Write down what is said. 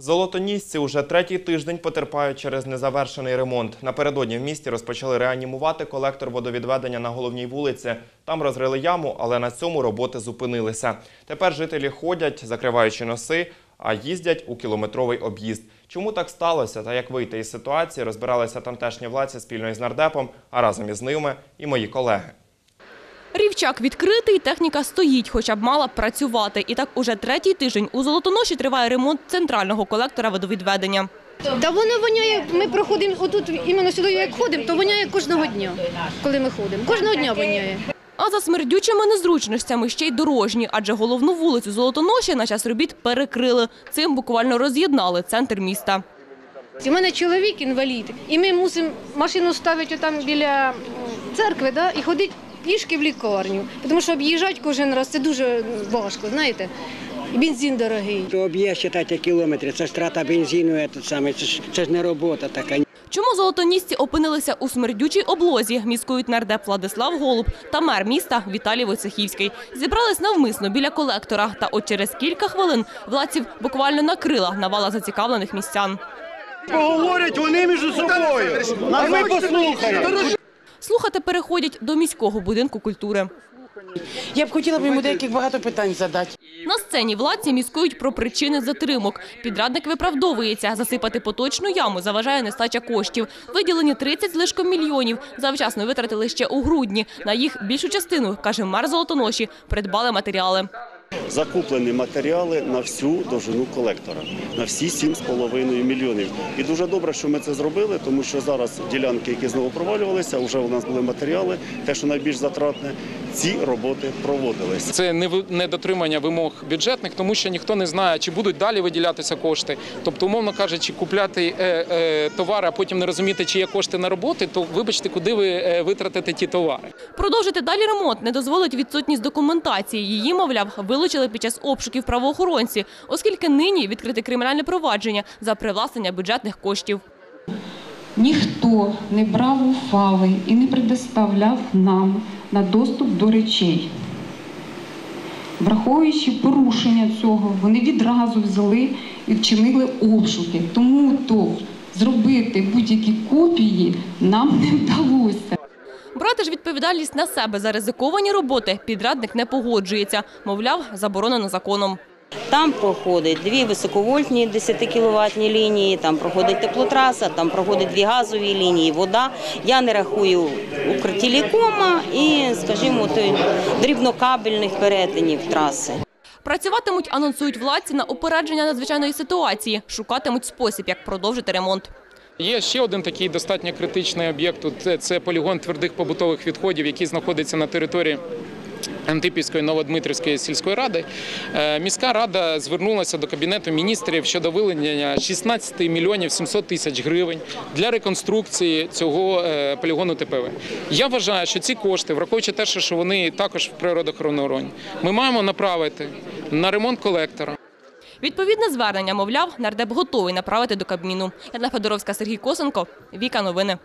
Золотонісці уже третій тиждень потерпають через незавершений ремонт. Напередодні в місті розпочали реанімувати колектор водовідведення на головній вулиці. Там розрили яму, але на цьому роботи зупинилися. Тепер жителі ходять, закриваючи носи, а їздять у кілометровий об'їзд. Чому так сталося та як вийти із ситуації, розбиралися тамтешні владці спільно із нардепом, а разом із ними і мої колеги. Рівчак відкритий, техніка стоїть, хоча б мала б працювати. І так уже третій тиждень у Золотоноші триває ремонт центрального колектора водовідведення. Та воно воняє. Ми проходимо отут, іменно сюди, як ходимо, то воняє кожного дня, коли ми ходимо. Кожного дня воняє. А за смердючими незручностями ще й дорожні, адже головну вулицю Золотоноші на час робіт перекрили. Цим буквально роз'єднали центр міста. У мене чоловік інвалід, і ми мусимо машину ставити там біля церкви да, і ходити пішки в лікарню. Тому що об'їжджати кожен раз це дуже важко, знаєте. І бензин дорогий. То об'є считайте кілометри, це ж трата бензину, це, саме, це, ж, це ж не робота така. Чому золотонісці опинилися у смердючій облозі, міськують нардеп Владислав Голуб та мер міста Віталій Войцехівський. Зібрались навмисно біля колектора, та от через кілька хвилин владців буквально накрила навала зацікавлених містян. Поговорять вони між собою. А ми послухаємо. Слухати переходять до міського будинку культури. Я б хотіла б йому деяких багато питань задати. На сцені владці міскують про причини затримок. Підрадник виправдовується. Засипати поточну яму заважає нестача коштів. Виділені 30 з лишком мільйонів. Завчасно витратили ще у грудні. На їх більшу частину, каже мер Золотоноші, придбали матеріали. Закуплені матеріали на всю довжину колектора, на всі 7,5 мільйонів. І дуже добре, що ми це зробили, тому що зараз ділянки, які знову провалювалися, вже у нас були матеріали, те, що найбільш затратне, ці роботи проводились. Це недотримання вимог бюджетних, тому що ніхто не знає, чи будуть далі виділятися кошти. Тобто, умовно кажучи, купляти е, е, товари, а потім не розуміти, чи є кошти на роботи, то вибачте, куди ви е, витратите ті товари. Продовжити далі ремонт не дозволить відсутність документації. Її, мовляв, вилучили під час обшуків правоохоронці, оскільки нині відкрите кримінальне провадження за привласнення бюджетних коштів. Ніхто не брав ухвали і не предоставляв нам на доступ до речей. Враховуючи порушення цього, вони відразу взяли і вчинили обшуки. Тому то зробити будь-які копії нам не вдалося. Брати ж відповідальність на себе за ризиковані роботи підрадник не погоджується. Мовляв, заборонено законом. Там проходить дві високовольтні 10 кіловатні лінії, там проходить теплотраса, там проходить дві газові лінії, вода. Я не рахую укртелекома і, скажімо, той дрібнокабельних перетинів траси. Працюватимуть, анонсують владці на упередження надзвичайної ситуації, шукатимуть спосіб, як продовжити ремонт. Є ще один такий достатньо критичний об'єкт. Це, це полігон твердих побутових відходів, який знаходиться на території. Антипівської Новодмитрівської сільської ради Е, міська рада звернулася до кабінету міністрів щодо виленення 16 мільйонів 700 тисяч гривень для реконструкції цього е, полігону ТПВ. Я вважаю, що ці кошти, враховуючи те, що вони також в природоохоронній, ми маємо направити на ремонт колектора. Відповідне звернення, мовляв, нардеп готовий направити до Кабміну. Яна Федоровська, Сергій Косенко, Віка Новини.